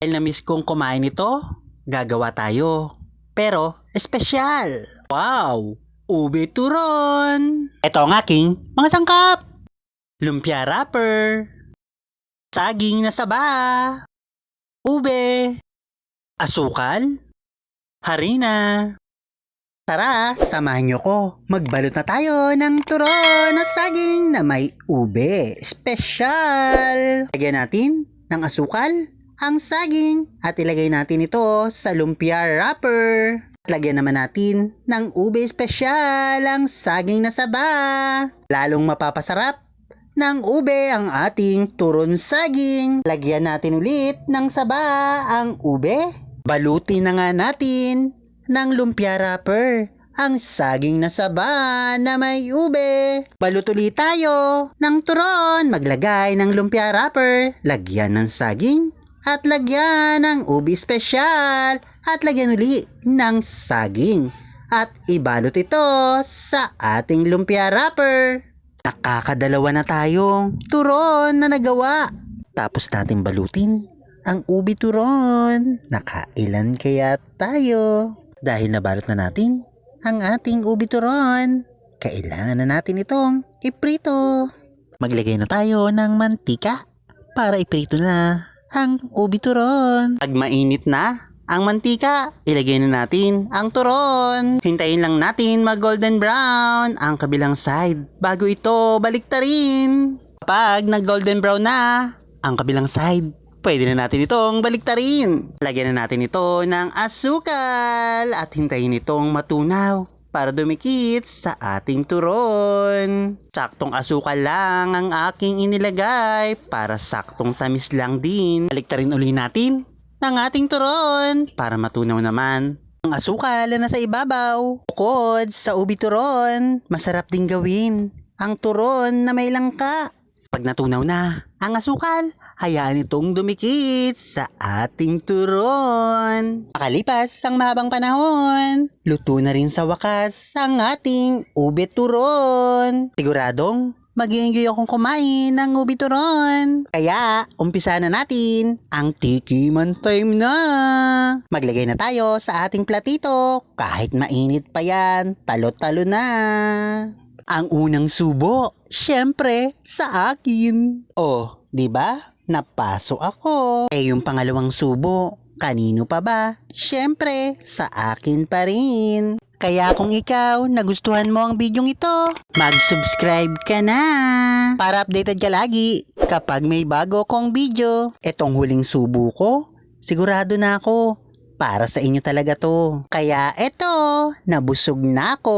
Dahil na-miss kong kumain ito, gagawa tayo. Pero, espesyal! Wow! Ube turon! Ito ang aking mga sangkap! Lumpia wrapper, saging na saba, ube, asukal, harina. Tara, samahan niyo ko. Magbalot na tayo ng turon na saging na may ube. Special! Lagyan natin ng asukal ang saging at ilagay natin ito sa lumpia wrapper. At lagyan naman natin ng ube special ang saging na saba. Lalong mapapasarap ng ube ang ating turon saging. Lagyan natin ulit ng saba ang ube. Balutin na nga natin ng lumpia wrapper ang saging na saba na may ube. Balut ulit tayo ng turon. Maglagay ng lumpia wrapper. Lagyan ng saging at lagyan ng ubi special at lagyan uli ng saging at ibalot ito sa ating lumpia wrapper. Nakakadalawa na tayong turon na nagawa. Tapos natin balutin ang ubi turon. Nakailan kaya tayo? Dahil nabalot na natin ang ating ubi turon, kailangan na natin itong iprito. Maglagay na tayo ng mantika para iprito na ang ubi turon. Pag mainit na ang mantika, ilagay na natin ang turon. Hintayin lang natin mag golden brown ang kabilang side bago ito baliktarin. Kapag nag golden brown na ang kabilang side, pwede na natin itong baliktarin. Lagyan na natin ito ng asukal at hintayin itong matunaw para dumikit sa ating turon. Saktong asukal lang ang aking inilagay para saktong tamis lang din. Baliktarin uli natin ng ating turon para matunaw naman. Ang asukal na nasa ibabaw. Bukod sa ubi turon, masarap din gawin ang turon na may langka. Pag natunaw na ang asukal, hayaan itong dumikit sa ating turon. Makalipas ang mahabang panahon, luto na rin sa wakas ang ating ube turon. Siguradong mag-enjoy akong kumain ng ube turon. Kaya, umpisa na natin ang tikiman time na. Maglagay na tayo sa ating platito. Kahit mainit pa yan, talo-talo na. Ang unang subo, syempre, sa akin. Oh, di ba? Napaso ako. Eh yung pangalawang subo, kanino pa ba? Syempre, sa akin pa rin. Kaya kung ikaw nagustuhan mo ang bidyong ito, mag-subscribe ka na para updated ka lagi kapag may bago kong video. Etong huling subo ko, sigurado na ako para sa inyo talaga to. Kaya eto, nabusog na ako.